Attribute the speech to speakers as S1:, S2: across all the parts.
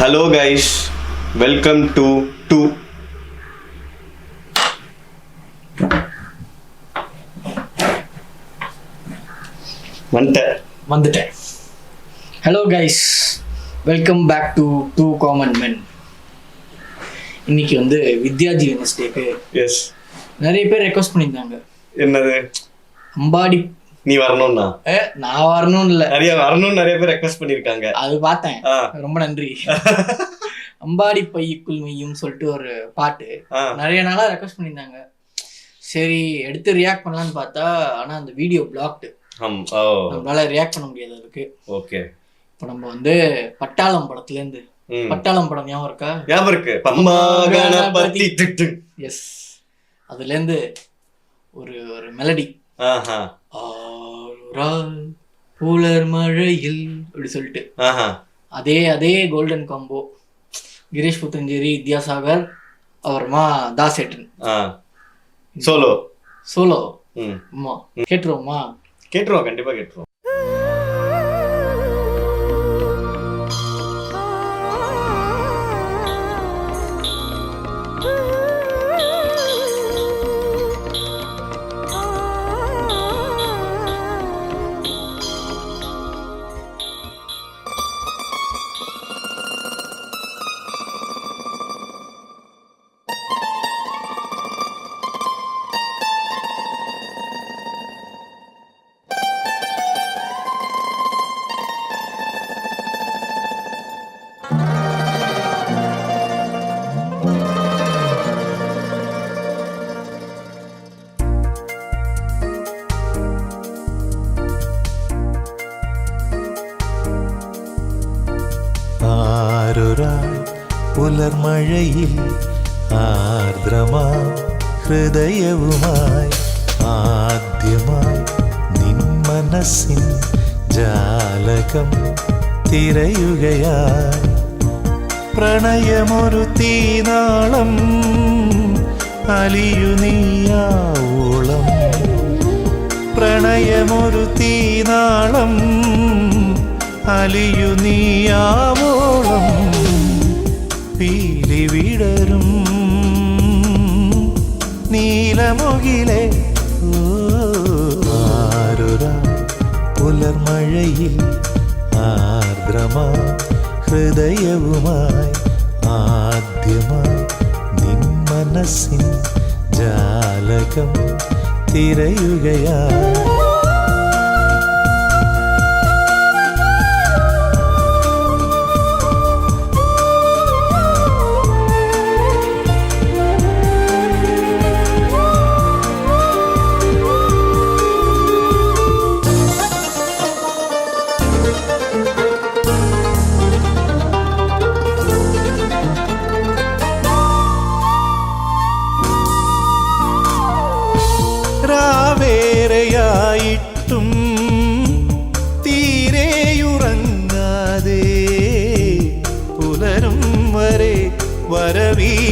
S1: Hello guys welcome to two வந்துட்டேன்
S2: வந்துட்டேன். Hello guys welcome back to two common men இன்னைக்கு வந்து Vidyaji வெனஸ்டேக்கு
S1: S
S2: நிறைய பேர் ரெக்வஸ்ட் பண்ணியிருந்தாங்க.
S1: என்னது?
S2: அம்பாடி
S1: நீ வரணும்னா?
S2: நான் வரணும்னு இல்லை.
S1: நிறைய வரணும்னு நிறைய பேர் ரெக்வஸ்ட் பண்ணிருக்காங்க
S2: அது பார்த்தேன். ரொம்ப நன்றி. அம்பாடி பையுக்குள் மெய்யும் சொல்லிட்டு ஒரு பாட்டு. நிறைய நாளா ரெக்வஸ்ட் பண்ணியிருந்தாங்க. சரி எடுத்து ரியாக்ட் பண்ணலான்னு பார்த்தா ஆனா அந்த வீடியோ பிளாக்டு நம்மளால ரியாக்ட் பண்ண முடியாது அதுக்கு.
S1: ஓகே.
S2: இப்போ நம்ம வந்து பட்டாளம் படத்துல இருந்து பட்டாளம் படம் ஞாபகம் இருக்கா?
S1: ஞாபகம் இருக்கு. பம்மா கணபதி.
S2: எஸ் அதுலேருந்து ஒரு ஒரு மெலடி ஆறால் புலர் மழையில் அப்படி சொல்லிட்டு. அதே அதே கோல்டன் காம்போ கிரீஷ் புத்தஞ்சேரி வித்யாசாகர் அப்புறமா தாசேட்டன்.
S1: சோலோ.
S2: சோலோ.
S1: ம்.
S2: அம்மா கேட்டுருவோமா?
S1: கேட்டுருவோம். கண்டிப்பா கேட்டுருவோம்.
S3: ആരൊരാൾ പുലർമഴയിൽ ആർദ്രമാ ഹൃദയവുമായി ആദ്യമായി നിൻ മനസ്സിൻ ജാലകം തിരയുകയാ പ്രണയമൊരു തീനാളം അലിയു നീയാവോളം. പ്രണയമൊരു തീനാളം അലിയു നീയാവോളം പീലി വിടരും. നീലമുകിലെ പുലർമഴയിൽ ആർദ്രമാ ഹൃദയവുമായി ആദ്യമായി നിൻ മനസ്സിൻ ജാലകം തിരയുകയായി.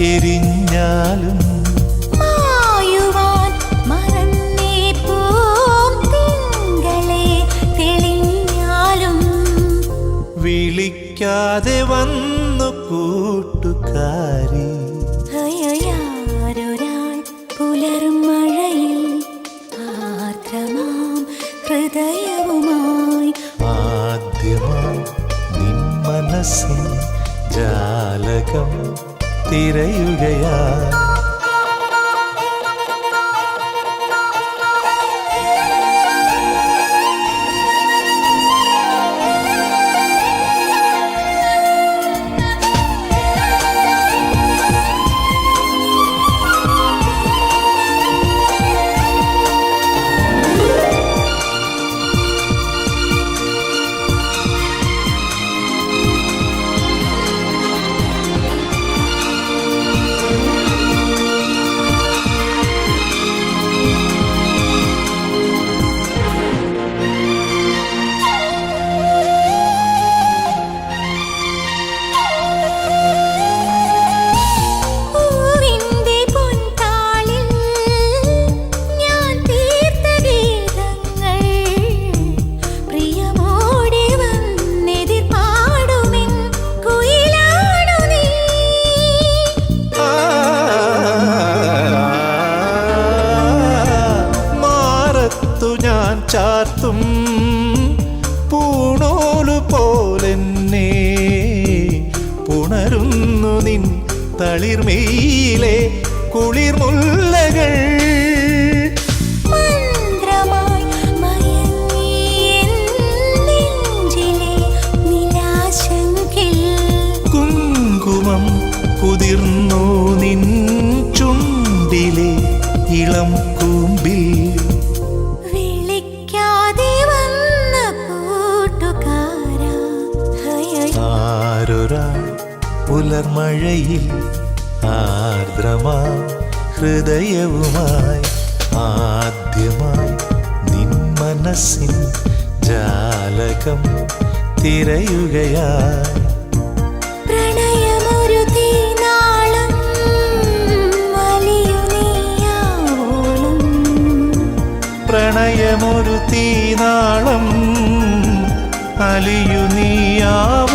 S3: എരിഞ്ഞാലും വിളിക്കാതെ വന്നു കൂട്ടുകാരി.
S4: പുലരും മഴയിൽ ആർദ്രമാം ഹൃദയവുമായി.
S3: ആദ്യമാം നിൻ മനസ്സിൻ ജാലകം തിരയുകയാ. ഇടയിൽ ആർദ്രമാ ഹൃദയവുമായി ആദ്യമായി നിൻ മനസ്സിൻ ജാലകം തിരയുകയാ.
S4: പ്രണയമൊരു തീനാളം
S3: അലിയു
S4: നീയാവും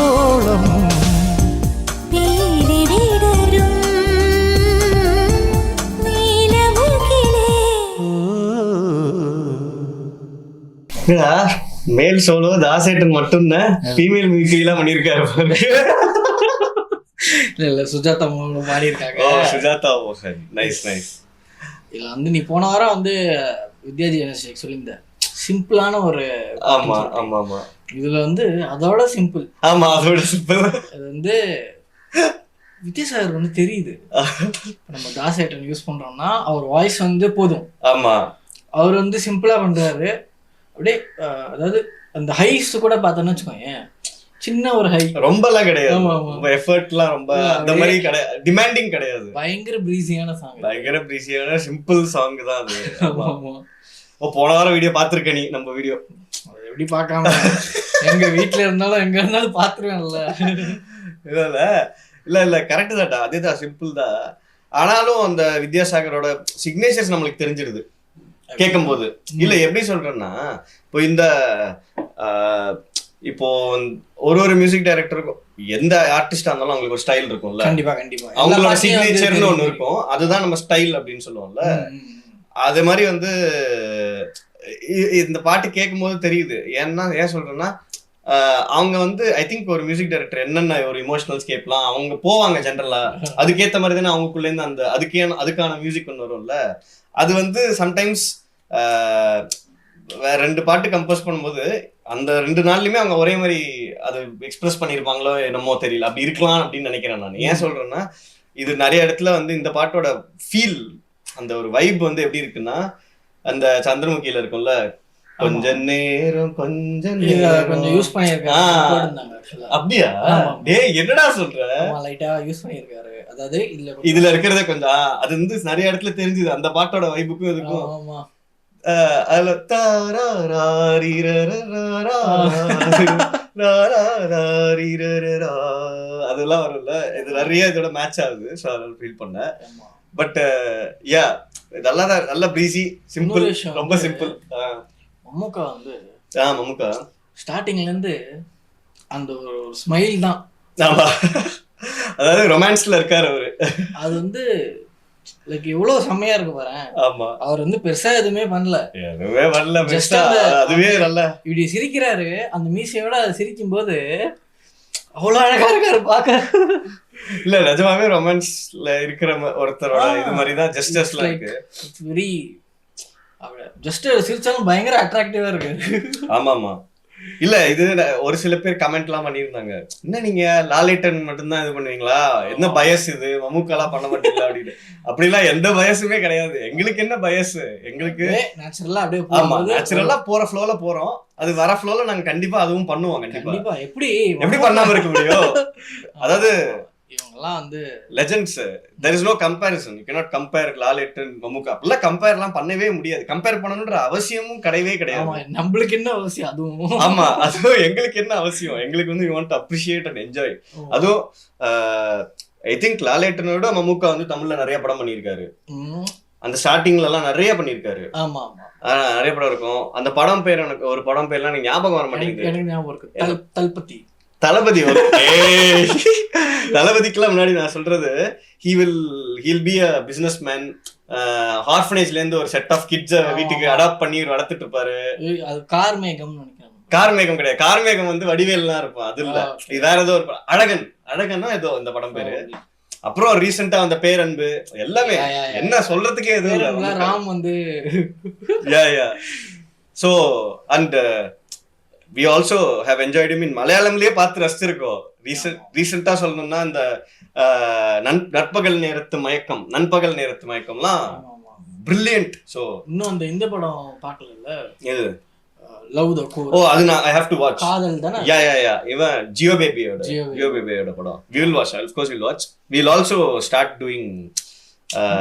S1: மேல் சோலோ தாசேட்டன் மட்டும்தான் ஃபீமேல் மிமிக்ரி எல்லாம் பண்ணிருக்காரு பாருங்க.
S2: இல்ல இல்ல சுஜாதா மோகன் பாடி இருக்காங்க
S1: ஓ சுஜாதா மோகன். நைஸ் நைஸ்
S2: இதுல வந்து நீ போன வாரம் வந்து வித்யாஜி கணேஷ் சொல்லியிருந்த. சிம்பிளான ஒரு
S1: ஆமா ஆமா ஆமா.
S2: இதுல வந்து அதோட சிம்பிள்
S1: ஆமா அதோட சிம்பிள்
S2: அது வந்து வித்யாசாகர் வந்து தெரியுது. நம்ம தாசேட்டன் யூஸ் பண்றோம்னா அவர் வாய்ஸ் வந்து போதும்.
S1: ஆமா.
S2: அவர் வந்து சிம்பிளா பண்றாரு. அப்படியே அதாவது அந்த ஹைஸ் கூட பார்த்தோன்னு வச்சுக்கோங்க சின்ன ஒரு ஹை
S1: ரொம்ப எல்லாம் கிடையாது. ரொம்ப எஃபர்ட்லாம் ரொம்ப அந்த மாதிரி கிடையாது டிமாண்டிங் கிடையாது.
S2: பயங்கர பிரீசியான சாங்
S1: பயங்கர பிரிசியான சிம்பிள் சாங் தான் அது. ஓ போன வாரம் வீடியோ பாத்திருக்க நீ நம்ம வீடியோ
S2: அது எப்படி பார்க்காம? எங்க வீட்ல இருந்தாலும் எங்க இருந்தாலும் பாத்துருவேன்ல
S1: இல்ல இல்ல. இல்ல இல்ல கரெக்ட் தான்டா. அதேதான் சிம்பிள் தான். ஆனாலும் அந்த வித்யாசாகரோட சிக்னேச்சர்ஸ் நம்மளுக்கு தெரிஞ்சிடுது கேட்கும்போது இல்ல எப்படி சொல்றேன்னா இப்போ இந்த இப்போ ஒரு ஒரு மியூசிக் டைரக்டருக்கும் எந்த ஆர்டிஸ்டா இருந்தாலும் அவங்களுக்கு ஒரு ஸ்டைல் இருக்கும்ல.
S2: கண்டிப்பா கண்டிப்பா.
S1: அவங்களோட சிக்னேச்சர்னு ஒண்ணு. இருக்கும். அதுதான் நம்ம ஸ்டைல் அப்படின்னு சொல்லுவோம்ல. அது மாதிரி வந்து இந்த பாட்டு கேட்கும்போது தெரியுது. ஏன்னா ஏன் சொல்றேன்னா அவங்க வந்து ஐ திங்க் ஒரு மியூசிக் டைரக்டர் என்னென்ன ஒரு இமோஷனல் ஸ்கேப்லாம் அவங்க போவாங்க ஜென்ரலா அதுக்கேத்த மாதிரி தானே அவங்களுக்குள்ளேருந்து அந்த அதுக்கே அதுக்கான மியூசிக் ஒன்று வரும்ல. அது வந்து சம்டைம்ஸ் வேற ரெண்டு பாட்டு கம்போஸ் பண்ணும்போது அந்த ரெண்டு நாள்லயுமே அவங்க ஒரே மாதிரி அது எக்ஸ்பிரஸ் பண்ணியிருப்பாங்களோ என்னமோ தெரியல. அப்படி இருக்கலாம் அப்படின்னு நினைக்கிறேன் நான். ஏன் சொல்றேன்னா இது நிறைய இடத்துல வந்து இந்த பாட்டோட ஃபீல் அந்த ஒரு வைப் வந்து எப்படி இருக்குன்னா அந்த சந்திரமுகியில இருக்கும்ல கொஞ்ச நேரம் கொஞ்ச
S2: இத
S1: நேரம்
S2: கொஞ்சம் யூஸ் actually.
S1: அப்படியா. டேய் என்னடா சொல்ற
S2: லைட்டா யூஸ் பண்ணியிருக்காரு அதாவது இதுல கொஞ்சம்-
S1: இதுல இருக்கிறத கொஞ்சம் அது வந்து நிறைய இடத்துல தெரிஞ்சுது அந்த பாட்டோட வைப்புக்கும் இதுக்கும்
S2: ஆமா,
S1: அதுல அதெல்லாம் வரும்ல இது நிறைய இதோட மேட்ச் ஆகுது ஸோ அதனால ஃபீல் பண்ணேன் பட் யா நல்லா தான் நல்ல ப்ரீசி சிம்பிள் ரொம்ப சிம்பிள்
S2: மம்முக்கா வந்து
S1: ஆ மம்முக்கா.
S2: ஸ்டார்டிங்ல இருந்து அந்த ஒரு ஸ்மைல் தான்.
S1: ஆமா. அதாவது ரொமான்ஸ்ல இருக்காரு அவரு.
S2: அது வந்து லைக் எவ்வளவு செம்மையா இருக்கு பாரு
S1: ஆமா.
S2: அவர் வந்து பெருசா எதுவுமே பண்ணல.
S1: எதுவுமே பெஸ்டா
S2: அந்த-
S1: அதுவே நல்ல.
S2: இப்படி சிரிக்கிறாரு அந்த மீசையோட அது சிரிக்கும் போது அவ்வளவு அழகா இருக்காரு பாக்க
S1: இல்ல நிஜமாவே ரொமான்ஸ்ல இருக்கிற ஒருத்தரோட. இது மாதிரி தான் ஜஸ்டஸ்லாம் இருக்கு.
S2: இட்ஸ் வெரி ஜஸ்ட் சிரிச்சாலும் பயங்கர அட்ராக்டிவா இருக்கு.
S1: ஆமா ஆமா இல்ல இது ஒரு சில பேர் கமெண்ட்லாம் பண்ணியிருந்தாங்க. என்ன நீங்க லாலேட்டன் மட்டும்தான் இது பண்ணுவீங்களா? என்ன பயஸ் இது? மமுக்கெல்லாம் பண்ண மாட்டீங்களா அப்படின்னு. அப்படிலாம் எந்த பயசுமே கிடையாது. எங்களுக்கு என்ன பயஸ்? எங்களுக்கு
S2: நேச்சுரலா அப்படியே
S1: ஆமா நேச்சுரலா போற ஃப்ளோல போறோம். அது வர ஃப்ளோல நாங்க கண்டிப்பா அதுவும் பண்ணுவோம் கண்டிப்பா.
S2: எப்படி?
S1: எப்படி பண்ணாம இருக்க முடியும்? அதாவது
S2: இவங்கெல்லாம் வந்து
S1: legends there is no comparison you cannot compare Lalettan Mammukka அப்படிலாம் கம்பேர்லாம் பண்ணவே முடியாது. கம்பேர் பண்ணணுன்ற அவசியமும் கிடையவே கிடையாது.
S2: நம்மளுக்கு என்ன அவசியம்? அதுவும்.
S1: ஆமா அதுவும் எங்களுக்கு என்ன அவசியம்? எங்களுக்கு வந்து you want appreciate and enjoy அதுவும் ஐ திங்க் லாலேட்டனோட மமுக்கா வந்து தமிழ்ல நிறைய படம் பண்ணியிருக்காரு. அந்த ஸ்டார்டிங்ல எல்லாம் நிறைய பண்ணியிருக்காரு.
S2: ஆமா
S1: நிறைய படம் இருக்கும். அந்த படம் பேர் எனக்கு ஒரு படம் பேர்லாம் எனக்கு ஞாபகம் வர மாட்டேங்குது.
S2: எனக்கு ஞாபகம் இருக்கு. தல் தல்பதி
S1: தளபதி. தளபதிக்கெல்லாம் முன்னாடி நான் சொல்றது he will he'll be a businessman ஆர்ஃபனேஜ்ல இருந்து ஒரு செட் ஆஃப் கிட்ஸ வீட்டுக்கு அடாப்ட் பண்ணி வளர்த்துட்டு இருப்பாரு.
S2: அது கார் மேகம்னு நினைக்கிறேன்.
S1: கார்மேகம் கிடையாது. கார்மேகம் வந்து வடிவேல்லாம் இருப்பான் அது இல்ல. இது வேற ஏதோ ஒரு. அழகன். அழகன்னா ஏதோ இந்த படம் பேரு. அப்புறம் ரீசெண்டா வந்த பேரன்பு. எல்லாமே. என்ன சொல்றதுக்கே எதுவும்
S2: ராம் வந்து
S1: yeah yeah so and we also have enjoyed in மலையாளம்லயே பார்த்து ரசிச்சிருக்கோம். ரீசெண்ட் ரீசெண்டா சொல்லணும்னா இந்த நற்பகல் நேரத்து மயக்கம் நண்பகல் நேரத்து மயக்கம்லாம். பிரில்லியன்ட் ஸோ
S2: இன்னும் அந்த இந்த படம் பார்க்கல
S1: இது
S2: லவ் த
S1: ஓ
S2: கோர்
S1: அது நான் ஐ ஹேவ் டு வாட்ச்
S2: காதல் தானே?
S1: யா யா யா இவன் ஜியோ பேபியோட. ஜியோ பேபியோட படம். We will watch of course will watch will also start doing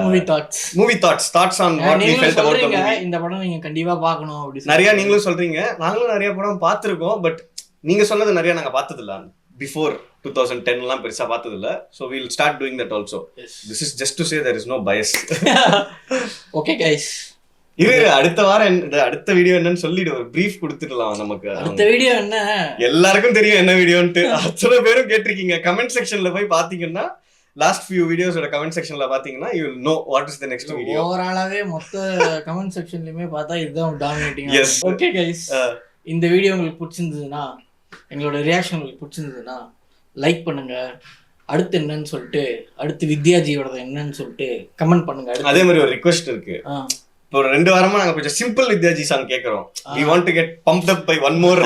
S2: movie thoughts
S1: movie thoughts thoughts on what we
S2: நீங்களும்
S1: ஃபெல்ட் அபௌட் த
S2: சொல்றீங்க.
S1: மூவி
S2: இந்த படம் நீங்க கண்டிப்பா பார்க்கணும் அப்படி.
S1: நிறைய நீங்களும் சொல்றீங்க. நாங்களும் நிறைய படம் பார்த்துருக்கோம் பட் நீங்க சொன்னது நிறைய நாங்க பார்த்தது இல்ல பிஃபோர் டூ தௌசண்ட் டென்லாம் பெருசா பார்த்தது இல்ல so will start doing that also. This is just to say there is no bias
S2: okay guys
S1: இரு அடுத்த வாரம் என்ன- அடுத்த வீடியோ என்னன்னு சொல்லிடு. ஒரு பிரீஃப் கொடுத்துடலாம் நமக்கு.
S2: அடுத்த வீடியோ என்ன?
S1: எல்லாருக்கும் தெரியும் என்ன வீடியோன்ட்டு அத்தனை பேரும் கேட்டிருக்கீங்க. கமெண்ட் செக்ஷன்ல போய் பாத்தீங்கன்னா லாஸ்ட் ஃபியூ வீடியோஸோட கமெண்ட் செக்ஷன்ல பாத்தீங்கன்னா you know what is the next video
S2: ஓவராலாவே மொத்த கமெண்ட் செக்ஷன்லயுமே பார்த்தா இதுதான் டாமினேட்டிங்
S1: Yes.
S2: ஓகே கைஸ் இந்த வீடியோ உங்களுக்கு பிடிச்சிருந்ததுன்னா எங்களோட ரியாக்ஷன் உங்களுக்கு பிடிச்சிருந்ததுன்னா லைக் பண்ணுங்க. அடுத்து என்னன்னு சொல்லிட்டு அடுத்து வித்யாஜியோட என்னன்னு சொல்லிட்டு கமெண்ட் பண்ணுங்க.
S1: அதே மாதிரி ஒரு ரிக்வெஸ்ட் இருக்கு. இப்போ ரெண்டு வாரமா நாங்க கொஞ்சம் சிம்பிள் வித்யாஜி சாங் கேக்குறோம். We want to get pumped up by one more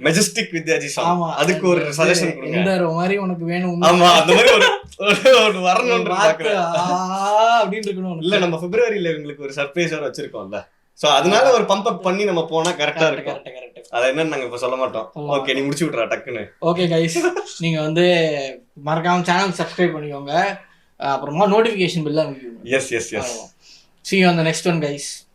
S1: majestic Vidyaji song அதுக்கு ஒரு சஜஷன் கொடுங்க.
S2: எந்த மாதிரி உனக்கு வேணும்
S1: ஆமா அந்த மாதிரி ஒரு ஒரு- ஒரு வரணும்னு
S2: பார்த்து,
S1: பாக்குறேன்
S2: ஆ, அப்படின்னு இருக்கணும்.
S1: இல்ல நம்ம பிப்ரவரியில உங்களுக்கு ஒரு சர்ப்ரைஸோட வச்சிருக்கோம்ல. சோ அதனால ஒரு பம்ப் அப் பண்ணி நம்ம போனா கரெக்டா இருக்கும். அது என்னன்னு நாங்க இப்ப சொல்ல மாட்டோம். ஓகே நீ முடிச்சு விட்றா டக்குன்னு.
S2: ஓகே கைஸ் நீங்க வந்து மறக்காம சேனல் சப்ஸ்கிரைப் பண்ணிக்கோங்க. அப்புறமா நோட்டிஃபிகேஷன் பில்
S1: எஸ் எஸ் எஸ்
S2: See you on the next one, guys.